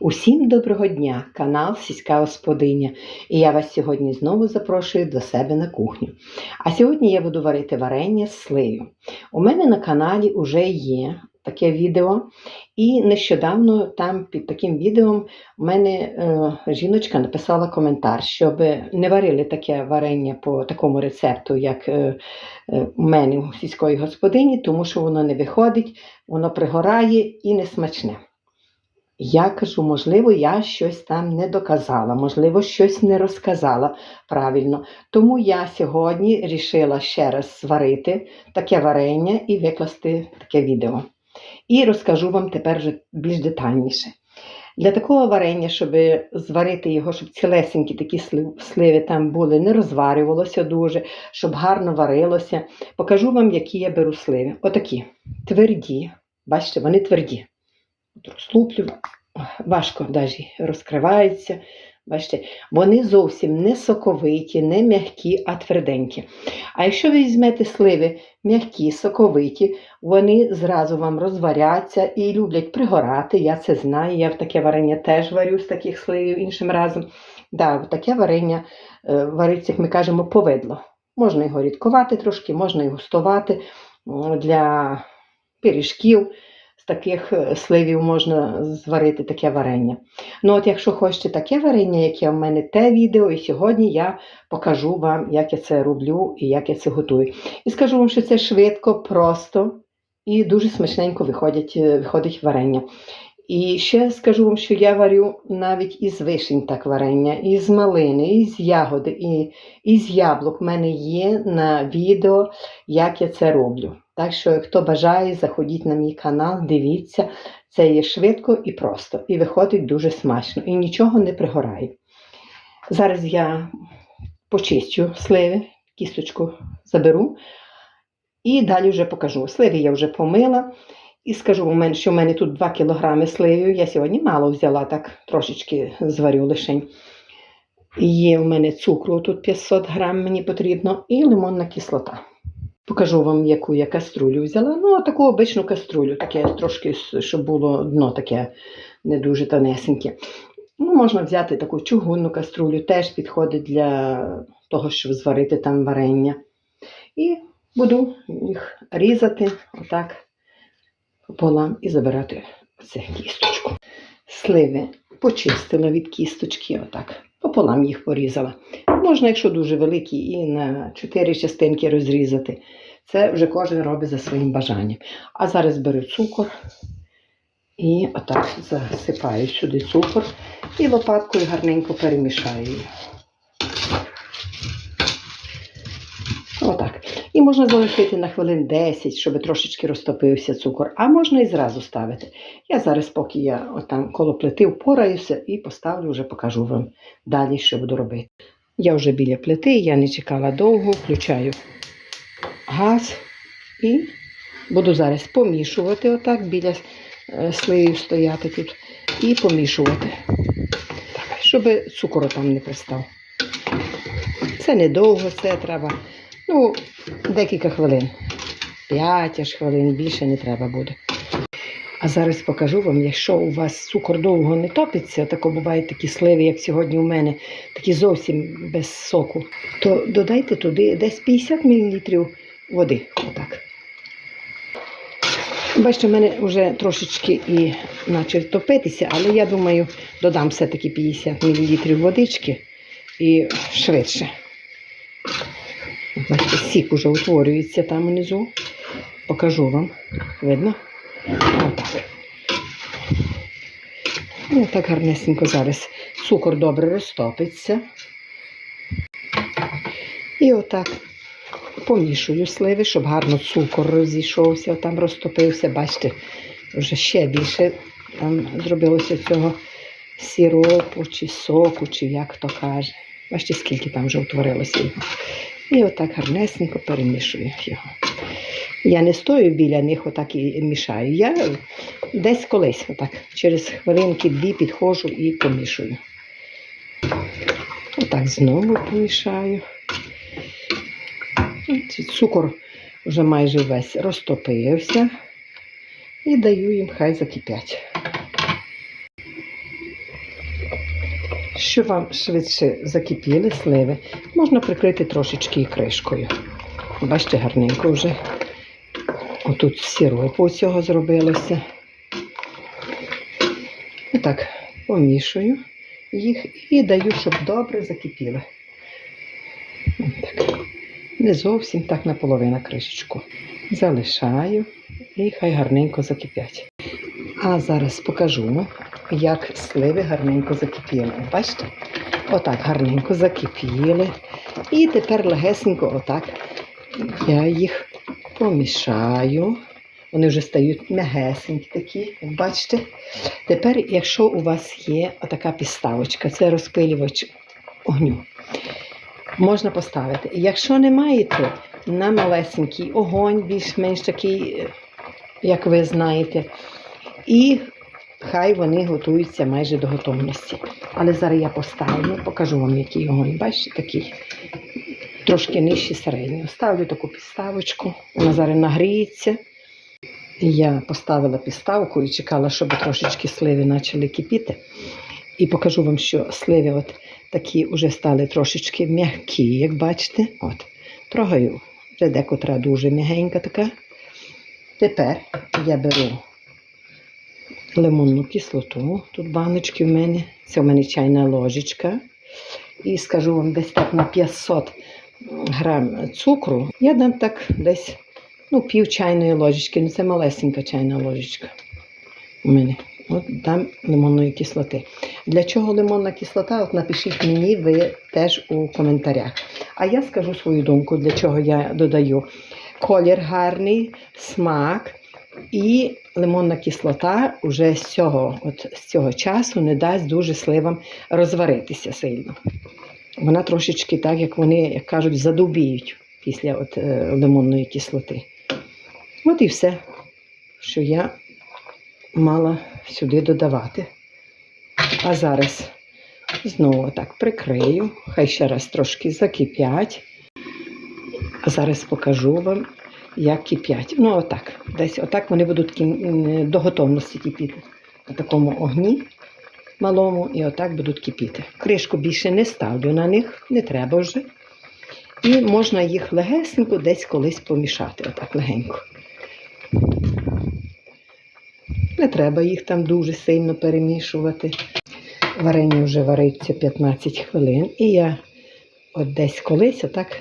Усім доброго дня, канал Сільська Господиня. І я вас сьогодні знову запрошую до себе на кухню. А сьогодні я буду варити варення з сливою. У мене на каналі вже є таке відео, і нещодавно там під таким відео у мене е, жіночка написала коментар, щоб не варили таке варення по такому рецепту, як е, е, у мене у сільської господині, тому що воно не виходить, воно пригорає і не смачне. Я кажу, можливо, я щось там не доказала, можливо, щось не розказала правильно. Тому я сьогодні рішила ще раз зварити таке варення і викласти таке відео. І розкажу вам тепер вже більш детальніше. Для такого варення, щоб зварити його, щоб цілесенькі такі сливи там були, не розварювалося дуже, щоб гарно варилося, покажу вам, які я беру сливи. Отакі тверді. Бачите, вони тверді. Розлуплю, важко навіть розкриваються. Бачите, вони зовсім не соковиті, не м'які, а тверденькі. А якщо ви візьмете сливи м'які, соковиті, вони зразу вам розваряться і люблять пригорати. Я це знаю. Я в таке варення теж варю з таких сливів іншим разом. Да, таке варення е, вариться, як ми кажемо, повидло. Можна його рідкувати трошки, можна і густувати для пиріжків. Таких е, сливів можна зварити таке варення. Ну, от якщо хочете таке варення, яке в мене те відео, і сьогодні я покажу вам, як я це роблю і як я це готую. І скажу вам, що це швидко, просто і дуже смачненько виходять, е, виходить варення. І ще скажу вам, що я варю навіть із вишень так варення, із малини, із ягоди, і із яблук. У мене є на відео, як я це роблю. Так що, хто бажає, заходіть на мій канал, дивіться, це є швидко і просто, і виходить дуже смачно, і нічого не пригорає. Зараз я почистю сливи, кісточку заберу, і далі вже покажу. Сливи я вже помила. І скажу що в мене тут 2 кг сливів. Я сьогодні мало взяла, так трошечки зварю лишень. Є в мене цукру, тут 500 грам мені потрібно, і лимонна кислота. Покажу вам, яку я каструлю взяла. Ну, таку обичну каструлю, таке трошки, щоб було дно таке не дуже тонесеньке. Ну, можна взяти таку чугунну каструлю, теж підходить для того, щоб зварити там варення. І буду їх різати отак пополам і забирати оце кісточку. Сливи почистила від кісточки, отак, пополам їх порізала. Можна, якщо дуже великі, і на чотири частинки розрізати. Це вже кожен робить за своїм бажанням. А зараз беру цукор і отак засипаю сюди цукор і лопаткою гарненько перемішаю її. Отак. І можна залишити на хвилин 10, щоб трошечки розтопився цукор, а можна і зразу ставити. Я зараз, поки я отам коло плити впораюся і поставлю, вже покажу вам далі, що буду робити. Я вже біля плити, я не чекала довго, включаю газ і буду зараз помішувати отак біля е, сливів стояти тут і помішувати, щоб цукор там не пристав. Це недовго, це треба. Ну, декілька хвилин. П'ять аж хвилин, більше не треба буде. А зараз покажу вам, якщо у вас цукор довго не топиться, тако бувають такі сливи, як сьогодні у мене, такі зовсім без соку, то додайте туди десь 50 мл води. Отак. Бачите, в мене вже трошечки і почав топитися, але я думаю, додам все-таки 50 мл водички і швидше. Бачите, сік уже утворюється там внизу. Покажу вам. Видно? Отак. Ну, так гарнесенько зараз цукор добре розтопиться. І отак помішую сливи, щоб гарно цукор розійшовся, там розтопився. Бачите, вже ще більше там зробилося цього сіропу, чи соку, чи як хто каже. Бачите, скільки там вже утворилося його. І отак гарнесенько перемішую його. Я не стою біля них, отак і мішаю. Я десь колись, отак, через хвилинки-дві підходжу і помішую. Отак знову помішаю. Цукор вже майже весь розтопився. І даю їм, хай закипять. Щоб вам швидше закипіли сливи, можна прикрити трошечки і кришкою. Бачите, гарненько вже. Отут сиропу цього зробилося. Отак помішую їх і даю, щоб добре закипіли. Так. Не зовсім так наполовину кришечку. Залишаю і хай гарненько закипять. А зараз покажу, як сливи гарненько закипіли. Бачите? Отак гарненько закипіли. І тепер легесенько отак я їх помішаю. Вони вже стають м'ягесенькі такі, як бачите. Тепер, якщо у вас є отака підставочка, це розпилювач огню, можна поставити. Якщо не маєте, на малесенький огонь, більш-менш такий, е, як ви знаєте, і хай вони готуються майже до готовності. Але зараз я поставлю, покажу вам, який огонь. Бачите, такий трошки нижче середнього. Ставлю таку підставочку, вона зараз нагріється. Я поставила підставку і чекала, щоб трошечки сливи почали кипіти. І покажу вам, що сливи от такі вже стали трошечки м'які, як бачите. От, Трогаю, вже декотра дуже м'ягенька така. Тепер я беру лимонну кислоту. Тут баночки в мене. Це в мене чайна ложечка. І скажу вам, десь так на 500 грам цукру. Я дам так десь ну, пів чайної ложечки. Ну, це малесенька чайна ложечка. У мене. От дам лимонної кислоти. Для чого лимонна кислота? От напишіть мені ви теж у коментарях. А я скажу свою думку, для чого я додаю. Колір гарний, смак і лимонна кислота вже з цього, от, з цього часу не дасть дуже сливам розваритися сильно. Вона трошечки так, як вони, як кажуть, задубіють після от, е, лимонної кислоти. От і все, що я мала сюди додавати. А зараз знову так прикрию, хай ще раз трошки закипять. А зараз покажу вам, як кипять. Ну, отак. Десь отак вони будуть до готовності кипіти. На такому огні малому, і отак будуть кипіти. Кришку більше не ставлю на них, не треба вже. І можна їх легесенько десь колись помішати. Отак легенько. Не треба їх там дуже сильно перемішувати. Варення вже вариться 15 хвилин, і я от десь колись отак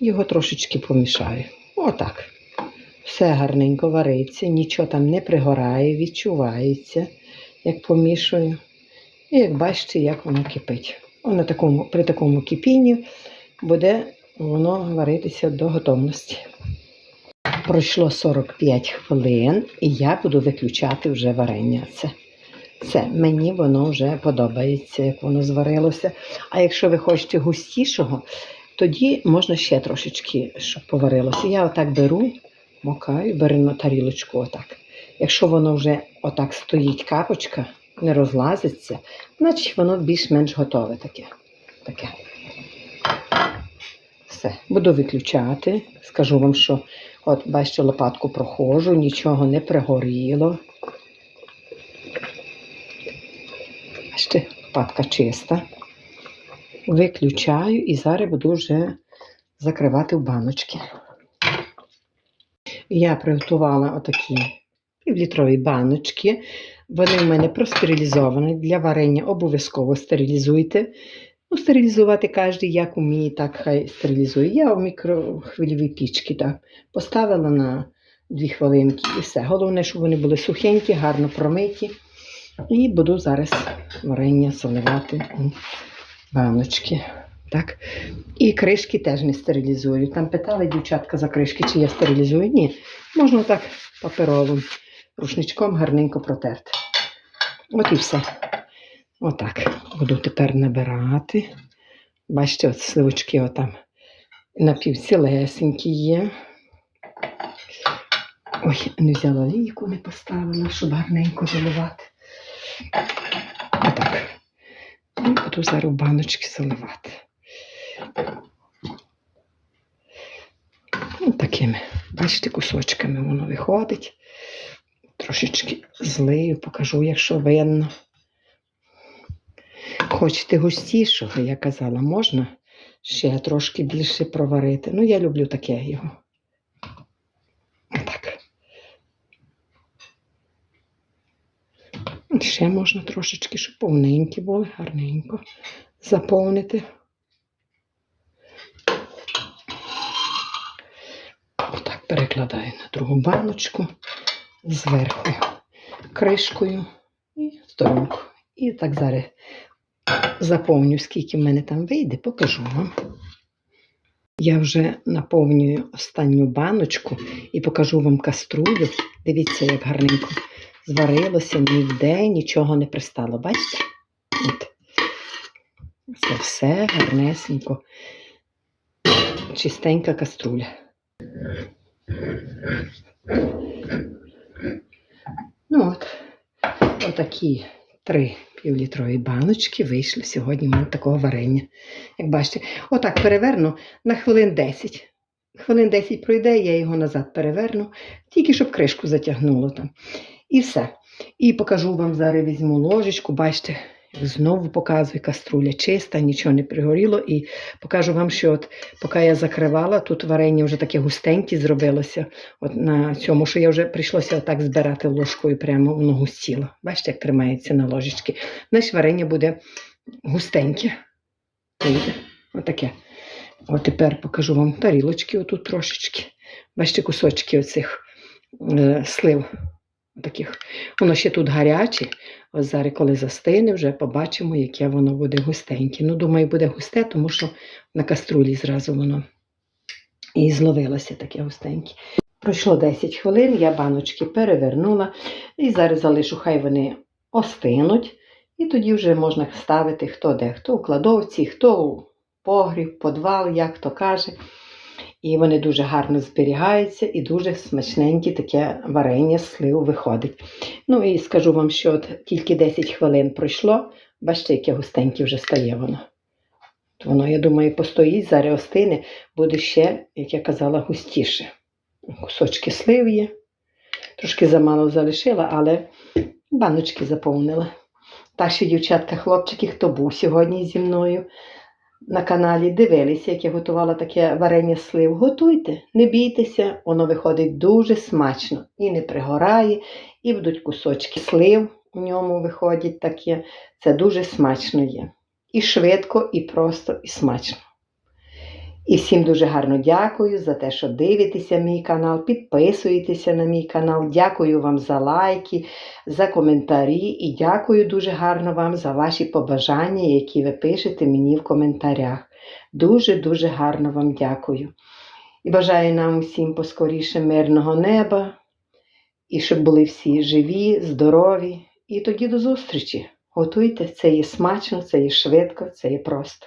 його трошечки помішаю. Отак. Все гарненько вариться, нічого там не пригорає, відчувається, як помішую. І як бачите, як воно кипить. Воно такому, при такому кипінні буде воно варитися до готовності. Пройшло 45 хвилин, і я буду виключати вже варення. Це, це мені воно вже подобається, як воно зварилося. А якщо ви хочете густішого, тоді можна ще трошечки, щоб поварилося. Я отак беру, мокаю, беру на тарілочку отак. Якщо воно вже отак стоїть капочка, не розлазиться, значить воно більш-менш готове таке. таке. Все, буду виключати. Скажу вам, що от бачите, лопатку проходжу, нічого не пригоріло. Бачите, лопатка чиста. Виключаю і зараз буду вже закривати в баночки. Я приготувала отакі півлітрові баночки. Вони в мене простерилізовані. Для варення обов'язково стерилізуйте. Ну, стерилізувати кожен як вміє, так хай стерилізує. Я в мікрохвильовій пічці так поставила на 2 хвилинки і все. Головне, щоб вони були сухенькі, гарно промиті. І буду зараз варення заливати у баночки. Так. І кришки теж не стерилізую. Там питали дівчатка за кришки, чи я стерилізую. Ні, можна так паперовим рушничком гарненько протерти. От і все. Отак. Буду тепер набирати. Бачите, от сливочки отам напівцілесенькі є. Ой, не взяла лійку, не поставила, щоб гарненько заливати. Отак. І буду зараз баночки заливати. Такими, бачите, кусочками воно виходить. Трошечки злию, покажу, якщо видно. Хочете густішого, я казала, можна ще трошки більше проварити. Ну, я люблю таке його. Так. Ще можна трошечки, щоб повненькі були, гарненько заповнити. Отак перекладаю на другу баночку зверху кришкою і сторонку. І так зараз заповню, скільки в мене там вийде, покажу вам. Я вже наповнюю останню баночку і покажу вам каструлю. Дивіться, як гарненько зварилося, ніде нічого не пристало. Бачите? От. Це все гарнесенько. Чистенька каструля. Ну от, отакі три півлітрові баночки вийшли сьогодні в мене такого варення. Як бачите, отак переверну на хвилин 10. Хвилин 10 пройде, я його назад переверну, тільки щоб кришку затягнуло там. І все. І покажу вам зараз візьму ложечку, бачите, знову показую каструля чиста, нічого не пригоріло. І покажу вам, що от поки я закривала, тут варення вже таке густеньке зробилося. От на цьому, що я вже прийшлося отак збирати ложкою, прямо воно густіло. Бачите, як тримається на ложечки. Значить, варення буде густеньке. Отаке. От тепер покажу вам тарілочки отут трошечки. Бачите, кусочки оцих е, слив. Таких. Воно ще тут гаряче. Ось зараз, коли застине, вже побачимо, яке воно буде густеньке. Ну, думаю, буде густе, тому що на каструлі зразу воно і зловилося таке густеньке. Пройшло 10 хвилин, я баночки перевернула і зараз залишу, хай вони остинуть. І тоді вже можна ставити хто де, хто у кладовці, хто у погріб, подвал, як хто каже. І вони дуже гарно зберігаються і дуже смачненьке таке варення слив виходить. Ну і скажу вам, що от тільки 10 хвилин пройшло, бачите, яке густеньке вже стає воно. От Воно, я думаю, постоїть, зараз остине, буде ще, як я казала, густіше. Кусочки слив є. Трошки замало залишила, але баночки заповнила. Так що, дівчатка, хлопчики, хто був сьогодні зі мною на каналі, дивилися, як я готувала таке варення слив. Готуйте, не бійтеся, воно виходить дуже смачно і не пригорає, і будуть кусочки слив у ньому виходять таке. Це дуже смачно є. І швидко, і просто, і смачно. І всім дуже гарно дякую за те, що дивитеся мій канал, підписуєтеся на мій канал. Дякую вам за лайки, за коментарі і дякую дуже гарно вам за ваші побажання, які ви пишете мені в коментарях. Дуже-дуже гарно вам дякую. І бажаю нам усім поскоріше мирного неба, і щоб були всі живі, здорові. І тоді до зустрічі. Готуйте, це є смачно, це є швидко, це є просто.